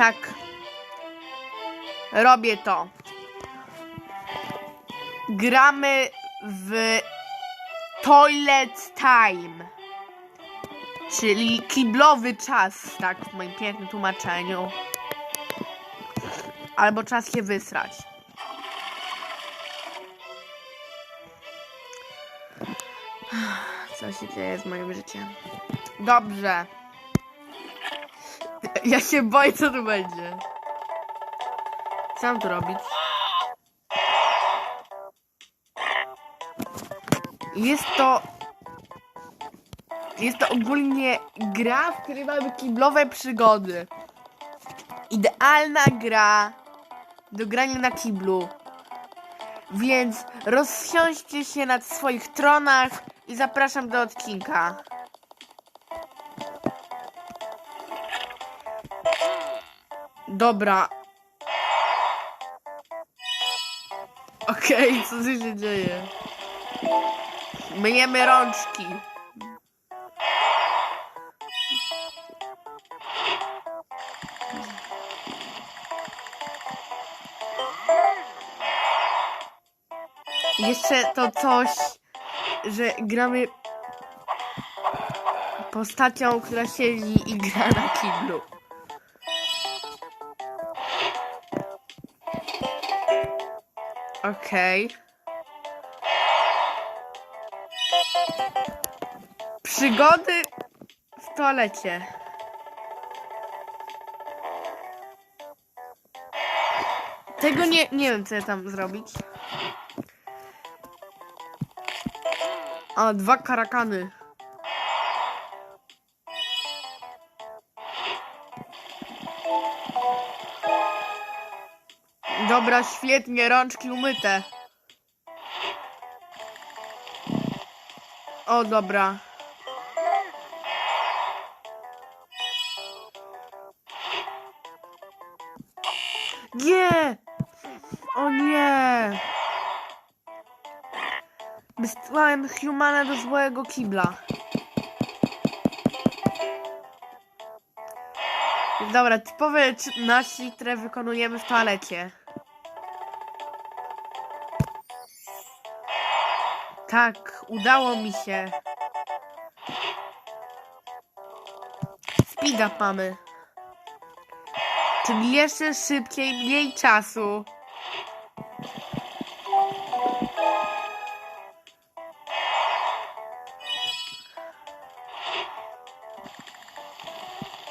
Tak. Robię to. Gramy w Toilet Time. Czyli kiblowy czas, tak w moim pięknym tłumaczeniu. Albo czas się wysrać. Co się dzieje z moim życiem? Dobrze. Ja się boję, co tu będzie. Co mam tu robić? Jest to... Jest to ogólnie gra, w której mamy kiblowe przygody. Idealna gra do grania na kiblu. Więc rozsiądźcie się na swoich tronach i zapraszam do odcinka. Dobra. Okej, co tu się dzieje? Myjemy rączki. Jeszcze to coś, że gramy postacią, która siedzi i gra na kiblu. Okej. Przygody w toalecie. Tego nie, nie wiem, co ja tam zrobić. A, dwa karakany. Dobra, świetnie, rączki umyte. O, dobra. Nie! O nie! Wysłałem Humana do złego kibla. Dobra, typowe czynności, które wykonujemy w toalecie. Tak, udało mi się. Speed up mamy. Czyli jeszcze szybciej, mniej czasu.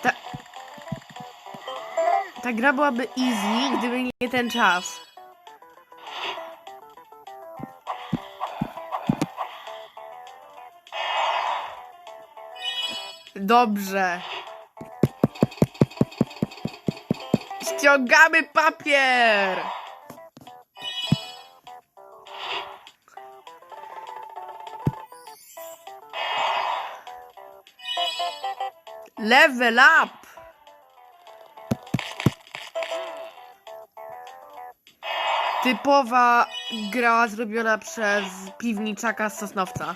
Ta, ta gra byłaby easy, gdyby nie ten czas. Dobrze. Ściągamy papier! Level up! Typowa gra zrobiona przez piwniczaka z Sosnowca.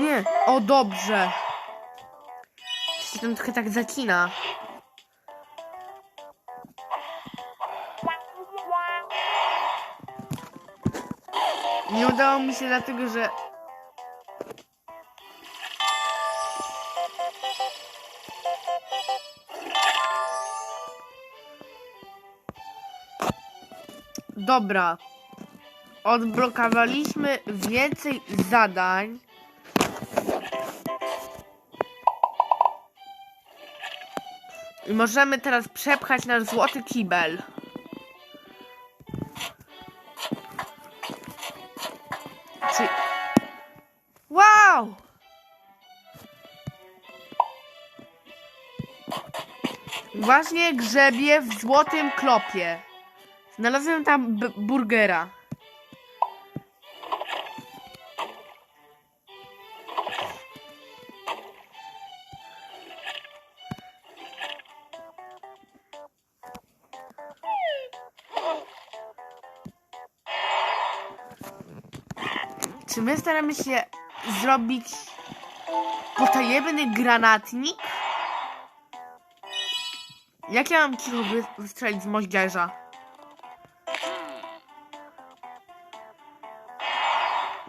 Nie, o dobrze. Się tam trochę tak zacina. Nie udało mi się dlatego, że... Dobra. Odblokowaliśmy więcej zadań. I możemy teraz przepchać nasz złoty kibel. Czy... Wow! Właśnie grzebię w złotym klopie. Znalazłem tam burgera. Czy my staramy się zrobić potajemny granatnik? Jak ja mam cicho wy- wystrzelić z moździerza?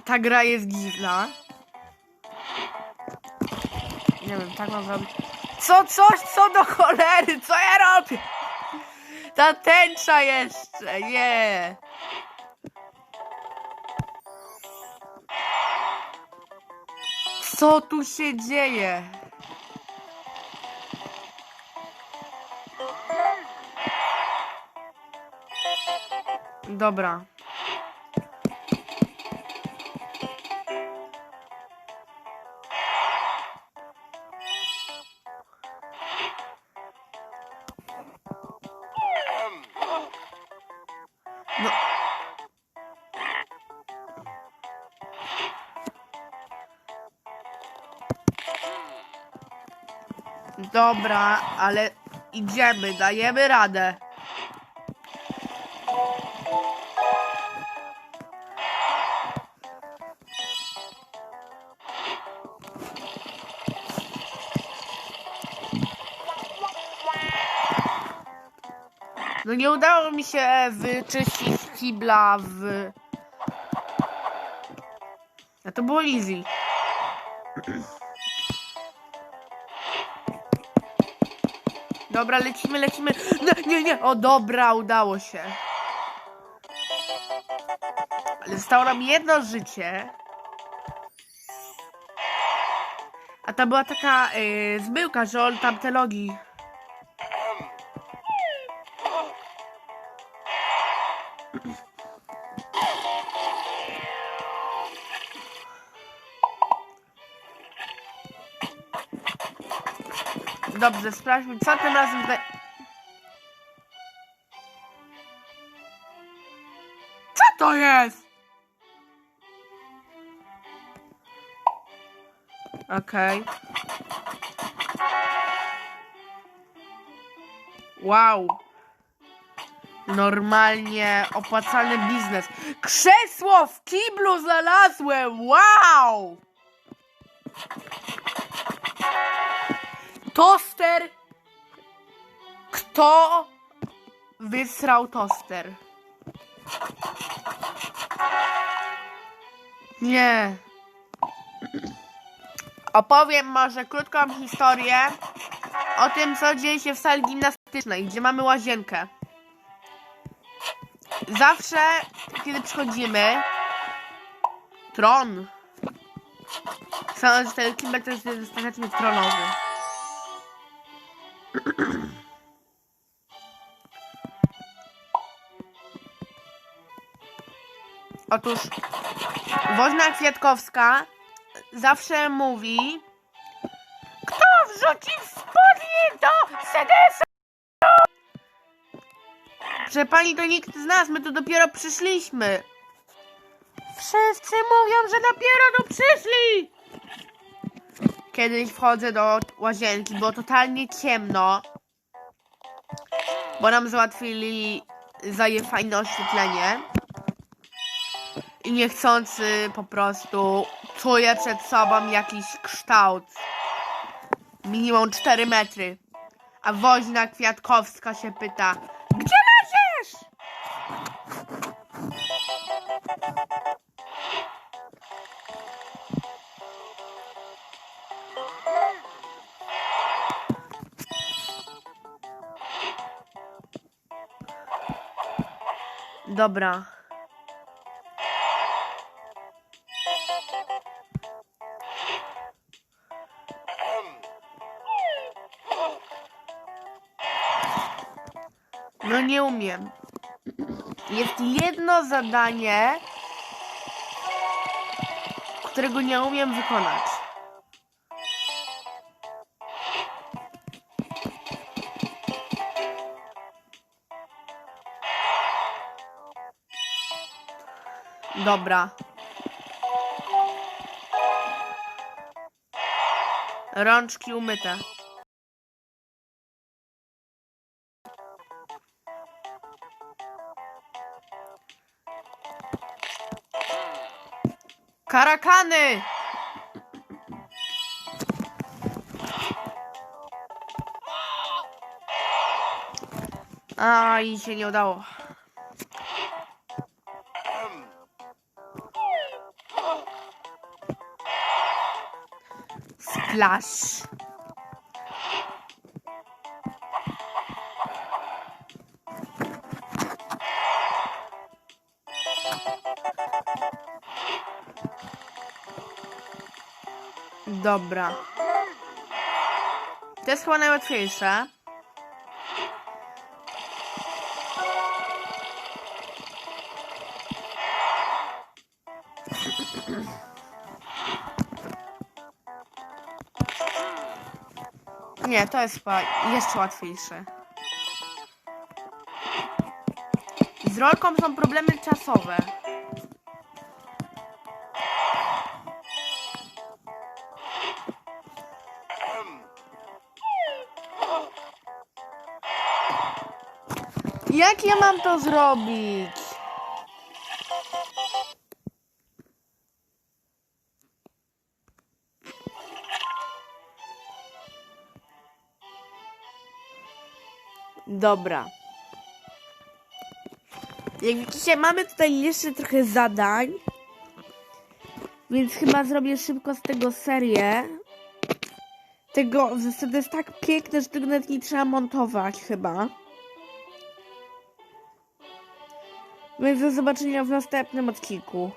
Ta gra jest dziwna. Nie wiem, tak mam zrobić. Co, coś, co do cholery, co ja robię? Ta tęcza jeszcze, nie. Co tu się dzieje? Dobra. Dobra, ale idziemy, dajemy radę. No nie udało mi się wyczyścić kibla w... A to było easy. Dobra, lecimy, lecimy. Nie, nie, nie. O, dobra, udało się. Ale zostało nam jedno życie. A to była taka yy, zmyłka, że on tamte logi. Dobrze, sprawdźmy, co tym razem tutaj... Co to jest? Okej. Wow. Normalnie opłacalny biznes. Krzesło w kiblu znalazłem! Wow! Toster! Kto wysrał toster? Nie. Opowiem może krótką historię o tym, co dzieje się w sali gimnastycznej, gdzie mamy łazienkę. Zawsze, kiedy przychodzimy, tron. Sądzę, że ten kibel to jest tronowy. Otóż woźna Kwiatkowska zawsze mówi Kto wrzucił spodnie do sedesa? Że pani to nikt z nas, my tu dopiero przyszliśmy. Wszyscy mówią, że dopiero tu przyszli. Kiedyś wchodzę do łazienki, było totalnie ciemno. Bo nam załatwili zaje fajne oświetlenie. I niechcący po prostu czuję przed sobą jakiś kształt. Minimum 4 metry. A woźna Kwiatkowska się pyta, Dobra. No nie umiem. Jest jedno zadanie, którego nie umiem wykonać. Dobra. Rączki umyte. Karakany! A i się nie udało. Splash. Dobra. To jest chyba najłatwiejsze. Nie, to jest chyba jeszcze łatwiejsze. Z rolką są problemy czasowe. Jak ja mam to zrobić? Dobra. Jak widzicie, mamy tutaj jeszcze trochę zadań. Więc chyba zrobię szybko z tego serię. Tego, to jest tak piękne, że tego nawet nie trzeba montować chyba. Więc do zobaczenia w następnym odcinku.